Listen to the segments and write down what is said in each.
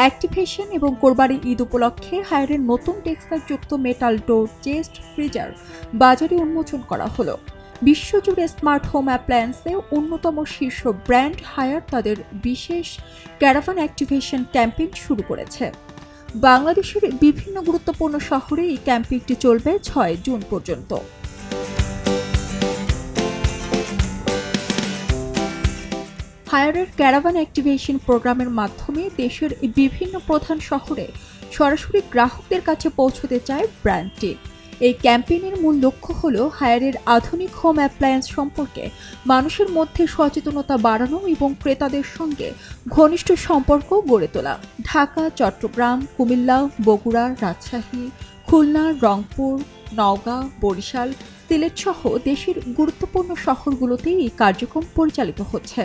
Activation এবং কোরবানি ঈদ উপলক্ষে হায়ারের নতুন টেক্সটাইল যুক্ত মেটাল ডোর চেস্ট ফ্রিজার বাজারে উন্মোচন করা হলো। বিশ্বজুড়ে স্মার্ট হোম অ্যাপ্লায়েন্সে অন্যতম শীর্ষ ব্র্যান্ড হায়ার তাদের বিশেষ ক্যারাভান অ্যাক্টিভেশন ক্যাম্পেইন শুরু করেছে। বাংলাদেশের বিভিন্ন গুরুত্বপূর্ণ শহরে এই ক্যাম্পেইনটি চলবে ছয় জুন পর্যন্ত। হায়ারের ক্যারাভান অ্যাক্টিভেশন প্রোগ্রামের মাধ্যমে দেশের বিভিন্ন প্রধান শহরে সরাসরি গ্রাহকদের কাছে পৌঁছতে চায় ব্র্যান্ডটি এই ক্যাম্পেইনের মূল লক্ষ্য হল হায়ারের আধুনিক হোম অ্যাপ্লায়েন্স সম্পর্কে মানুষের মধ্যে সচেতনতা বাড়ানো এবং ক্রেতাদের সঙ্গে ঘনিষ্ঠ সম্পর্ক গড়ে তোলা। ঢাকা, চট্টগ্রাম, কুমিল্লা, বগুড়া, রাজশাহী, খুলনা, রংপুর, নওগাঁ, বরিশাল, সিলেট সহ দেশের গুরুত্বপূর্ণ শহরগুলোতে এই কার্যক্রম পরিচালিত হচ্ছে।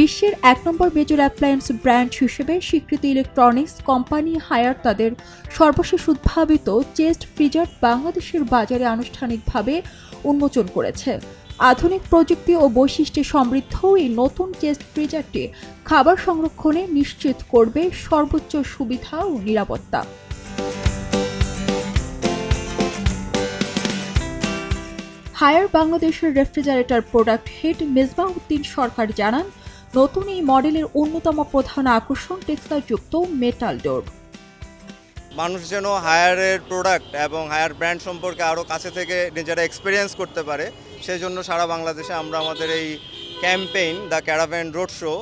বিশ্বের এক নম্বর মেজর অ্যাপ্লায়েন্স ব্র্যান্ড হিসেবে স্বীকৃত ইলেকট্রনিক্স কোম্পানি হায়ার তাদের সর্বশেষ উদ্ভাবিত চেস্ট ফ্রিজার বাংলাদেশের বাজারে আনুষ্ঠানিকভাবে উন্মোচন করেছে। আধুনিক প্রযুক্তি ও বৈশিষ্ট্যে সমৃদ্ধ এই নতুন চেস্ট ফ্রিজারটি খাবার সংরক্ষণে নিশ্চিত করবে সর্বোচ্চ সুবিধা ও নিরাপত্তা। হায়ার বাংলাদেশের refrigerator product head Mezbauddin Sarkar জানান নতুন এই মডেলের অন্যতম প্রধান আকর্ষণ টেক্সটাইলযুক্ত মেটাল ডোর মানুষ যেন হায়ারের প্রোডাক্ট এবং হায়ার ব্র্যান্ড সম্পর্কে আরও কাছে থেকে নিজেরা এক্সপিরিয়েন্স করতে পারে সেই জন্য সারা বাংলাদেশে আমরা আমাদের এই campaign the caravan road show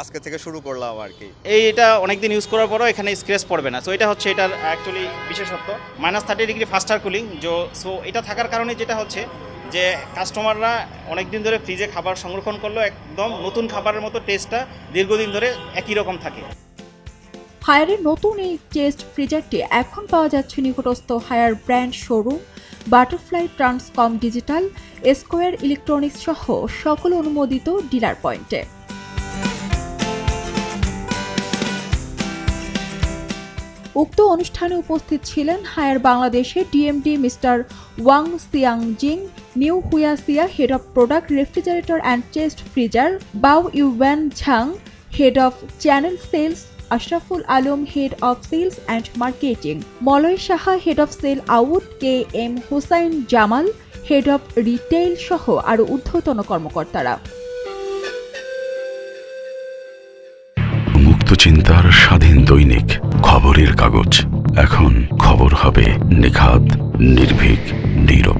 আজকে থেকে শুরু করলাম আর কি। এই এটা অনেকদিন ইউজ করার পরও এখানে স্ক্র্যাচ পড়বে না। সো এটা হচ্ছে এটার অ্যাকচুয়ালি বিশেষত্ব। Minus thirty degree faster cooling যো সো এটা থাকার কারণে যেটা হচ্ছে যে কাস্টমাররা অনেক দিন ধরে ফ্রিজে খাবার সংরক্ষণ করল একদম নতুন খাবারের মতো টেস্টটা দীর্ঘদিন ধরে একই রকম থাকে। হায়ারের নতুন এই টেস্ট ফ্রিজারটি এখন পাওয়া যাচ্ছে নিকটস্থ Haier brand showroom, Butterfly Transcom Digital, Square Electronics সহ সকল অনুমোদিত ডিলার পয়েন্টে উক্ত অনুষ্ঠানে উপস্থিত ছিলেন হায়ার বাংলাদেশের DMD mister Wang Xiang Jing, Niu Huaxia head of product refrigerator and chest freezer, Bao Yuwan Zhang head of channel sales, Ashraful Alam, head of sales and marketing, Molay Saha, head of sell out, K M Hussain Jamal, head of retail সহ আরও ঊর্ধ্বতন কর্মকর্তারা। মুক্ত চিন্তার স্বাধীন দৈনিক। খবরের কাগজ। এখন খবর হবে নিখাত নির্ভীক নিরপেক্ষ